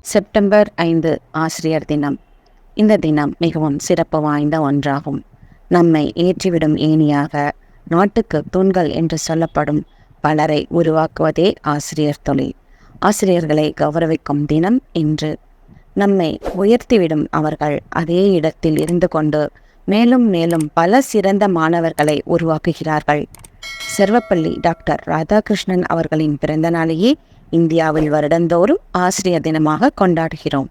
September ஐந்து ஆசிரியர் தினம். இந்த தினம் மிகவும் சிறப்பு வாய்ந்த ஒன்றாகும். நம்மை ஏற்றிவிடும் ஏணியாக நாட்டுக்கு தூண்கள் என்று சொல்லப்படும் பலரை உருவாக்குவதே ஆசிரியர் தொழில். ஆசிரியர்களை கௌரவிக்கும் தினம் இன்று. நம்மை உயர்த்திவிடும் அவர்கள் அதே இடத்தில் இருந்து கொண்டு மேலும் மேலும் பல சிறந்த மாணவர்களை உருவாக்குகிறார்கள். செர்வப்பள்ளி டாக்டர் ராதாகிருஷ்ணன் அவர்களின் பிறந்த நாளையே இந்தியாவில் வருடந்தோறும் ஆசிரியர் தினமாக கொண்டாடுகிறோம்.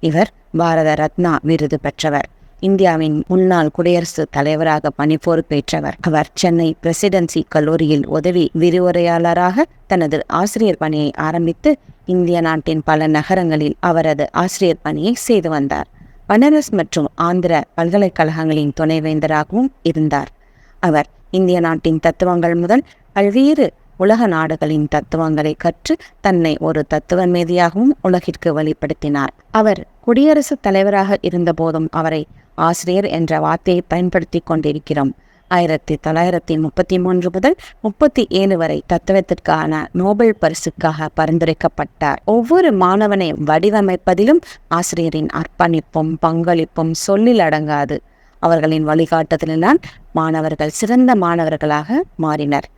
இவர் பாரத ரத்னா விருது பெற்றவர். இந்தியாவின் முன்னாள் குடியரசுத் தலைவராக பணி பொறுப்பேற்றவர் அவர் சென்னை பிரசிடென்சி கல்லூரியில் உதவி விரிவுரையாளராக தனது ஆசிரியர் பணியை ஆரம்பித்து இந்திய நாட்டின் பல நகரங்களில் அவரது ஆசிரியர் பணியை செய்து வந்தார். பனாரஸ் மற்றும் ஆந்திர பல்கலைக்கழகங்களின் துணைவேந்தராகவும் இருந்தார். அவர் இந்திய நாட்டின் தத்துவங்கள் முதல் பல்வேறு உலக நாடுகளின் தத்துவங்களை கற்று தன்னை ஒரு தத்துவ மேதியாகவும் உலகிற்கு வெளிப்படுத்தினார். அவர் குடியரசுத் தலைவராக இருந்தபோதும் அவரை ஆசிரியர் என்ற வார்த்தையை பயன்படுத்தி கொண்டிருக்கிறோம். ஆயிரத்தி தொள்ளாயிரத்தி முப்பத்தி மூன்று முதல் முப்பத்தி ஏழு வரை தத்துவத்திற்கான நோபல் பரிசுக்காக பரிந்துரைக்கப்பட்டார். ஒவ்வொரு மாணவனை வடிவமைப்பதிலும் ஆசிரியரின் அர்ப்பணிப்பும் பங்களிப்பும் சொல்லில் அடங்காது. அவர்களின் வழிகாட்டுதலினால் மாணவர்கள் சிறந்த மாணவர்களாக மாறினர்.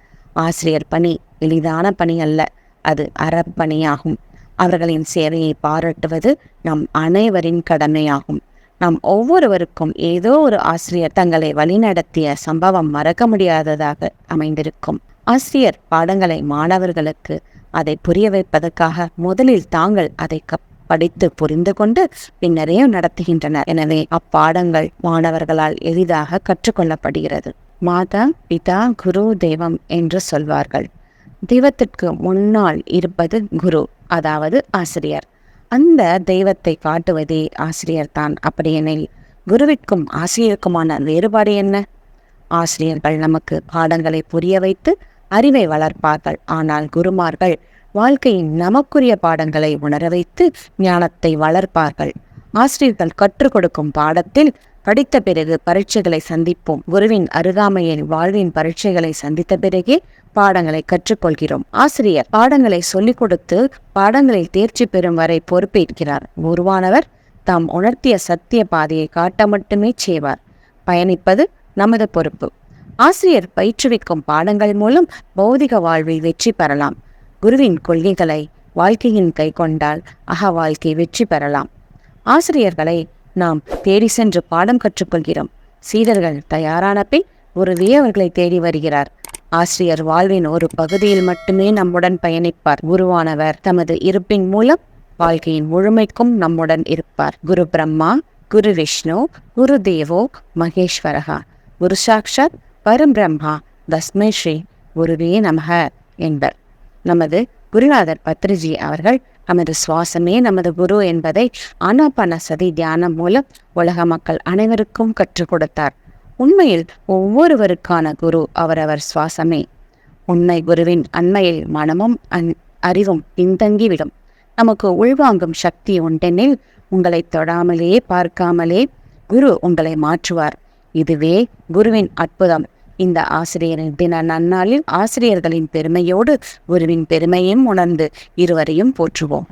ஆசிரியர் பணி எளிதான பணி அல்ல அது அறப்பணியாகும் அவர்களின் சேவையை பாராட்டுவது நம் அனைவரின் கடமையாகும். நம் ஒவ்வொருவருக்கும் ஏதோ ஒரு ஆசிரியர் தங்களை வழிநடத்திய சம்பவம் மறக்க முடியாததாக அமைந்திருக்கும். ஆசிரியர் பாடங்களை மாணவர்களுக்கு அதை புரிய வைப்பதற்காக முதலில் தாங்கள் அதை கப் படித்து புரிந்து கொண்டு பின்னரே நடத்துகின்றனர் எனவே அப்பாடங்கள் மாணவர்களால் எளிதாக கற்றுக்கொள்ளப்படுகிறது. மாதா பிதா குரு தெய்வம் என்று சொல்வார்கள். தெய்வத்திற்கு முன்னால் இருப்பது குரு அதாவது ஆசிரியர். அந்த தெய்வத்தை காட்டுவதே ஆசிரியர் தான் அப்படியெனில் குருவிற்கும் ஆசிரியருக்குமான வேறுபாடு என்ன? ஆசிரியர்கள் நமக்கு பாடங்களை புரிய வைத்து அறிவை வளர்ப்பார்கள். ஆனால் குருமார்கள் வாழ்க்கையின் நமக்குரிய பாடங்களை உணர வைத்து ஞானத்தை வளர்ப்பார்கள். ஆசிரியர்கள் கற்றுக் கொடுக்கும் பாடத்தில் படித்த பிறகு பரீட்சைகளை சந்திப்போம். குருவின் அருகாமையில் வாழ்வின் பரீட்சைகளை சந்தித்த பிறகே பாடங்களை கற்றுக்கொள்கிறோம். ஆசிரியர் பாடங்களை சொல்லிக் கொடுத்து பாடங்களில் தேர்ச்சி பெறும் வரை பொறுப்பேற்கிறார். குருவானவர் தாம் உணர்த்திய சத்திய பாதையை காட்ட மட்டுமே செய்வார். பயணிப்பது நமது பொறுப்பு. ஆசிரியர் பயிற்றுவிக்கும் பாடங்கள் மூலம் பௌதிக வாழ்வில் வெற்றி பெறலாம். குருவின் கொள்கைகளை வாழ்க்கையின் கை கொண்டால் அக வாழ்க்கை வெற்றி பெறலாம். ஆசிரியர்களை நாம் தேடி சென்று பாடம் கற்றுக்கொள்கிறோம். சீடர்கள் தயாரான பின் குருவே அவர்களை தேடி வருகிறார். ஆசிரியர் வாழ்வின் ஒரு பகுதியில் மட்டுமே நம்முடன் பயணிப்பார். குருவானவர் தமது இருப்பின் மூலம் வாழ்க்கையின் முழுமைக்கும் நம்முடன் இருப்பார். குரு பிரம்மா குரு விஷ்ணு குரு தேவோ மகேஸ்வரகா. குரு சாக்ஷாத் பரம்பிரம்மா தஸ்மை ஸ்ரீ குருவே நமக என்பர். நமது குருநாதர் பத்ரிஜி அவர்கள் நமது சுவாசமே நமது குரு என்பதை ஆனாபான சதி தியானம் மூலம் உலக மக்கள் அனைவருக்கும் கற்றுக் கொடுத்தார். உண்மையில் ஒவ்வொருவருக்கான குரு அவரவர் சுவாசமே. உண்மை குருவின் அண்மையில் மனமும் அன் அறிவும் பின்தங்கிவிடும். நமக்கு உள்வாங்கும் சக்தி உண்டெனில் உங்களை தொடாமலே பார்க்காமலே குரு உங்களை மாற்றுவார். இதுவே குருவின் அற்புதம். இந்த ஆசிரியரின் தின நன்னாளில் ஆசிரியர்களின் பெருமையோடு குருவின் பெருமையும் உணர்ந்து இருவரையும் போற்றுவோம்.